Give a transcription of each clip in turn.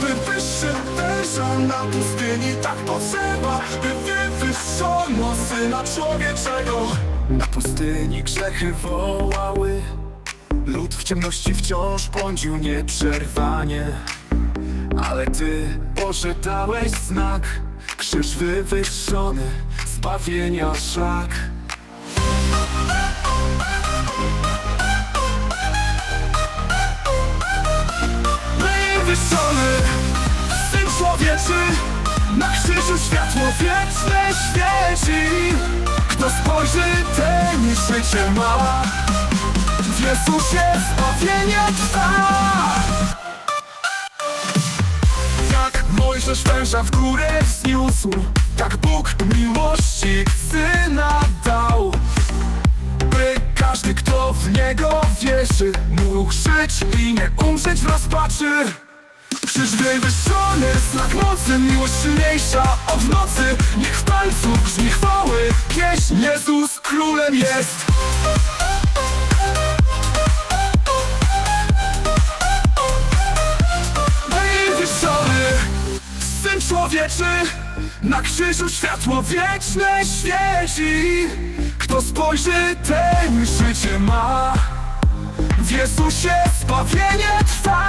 wywyższy węża na pustyni Tak potrzeba, by wywyższono Syna Człowieczego. Na pustyni grzechy wołały Lud w ciemności wciąż błądził nieprzerwanie. Ale Ty, Boże, dałeś znak Krzyż wywyższony, zbawienia szlak Człowieczy Na krzyżu światło wieczne świeci. Kto spojrzy, ten życie ma. W Jezusie zbawienie trwa. Jak Mojżesz węża w górę wzniósł Tak Bóg miłości Syna dał. By każdy, kto w Niego wierzy Mógł żyć i nie umrzeć w rozpaczy Krzyż wywyższony, znak mocy Miłość silniejsza od nocy. Niech w tańcu brzmi chwały Pieśń Jezus królem jest. Wywyższony Syn człowieczy Na krzyżu światło wieczne świeci. Kto spojrzy, ten życie ma. W Jezusie zbawienie trwa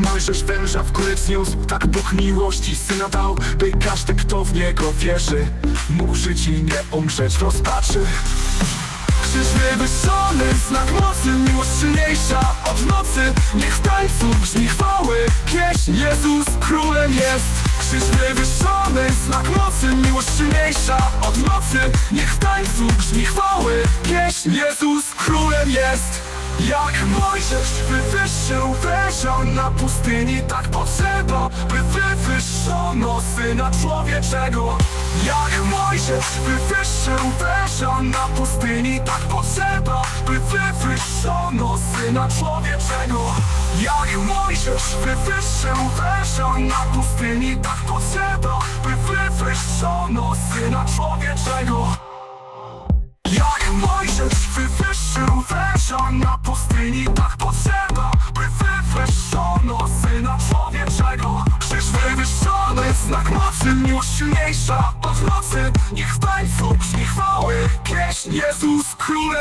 Mojżesz węża w górę zniósł Tak Bóg miłości. Syna dał By każdy kto w Niego wierzy Mógł żyć i nie umrzeć. W rozpaczy. Krzyż wywyższony, znak mocy Miłość od nocy. Niech w tańcu brzmi chwały Pieśń Jezus królem jest. Krzyż wywyższony, znak mocy Miłość od nocy. Niech w tańcu brzmi chwały Pieśń Jezus królem jest. Jak Mojżesz wywyższył węża na pustyni Tak potrzeba, by wywyższono Syna Człowieczego. Jak Mojżesz wywyższył węża na pustyni Tak potrzeba, by wywyższono Syna Człowieczego. Jak Mojżesz wywyższył węża na pustyni Tak potrzeba, by wywyższono Syna Człowieczego. Jak Mojżesz wywyższył węża na pustyni Tak potrzeba, mocy Miłość silniejsza od nocy. Niech w tańcu brzmi chwały Pieśń. Jezus królem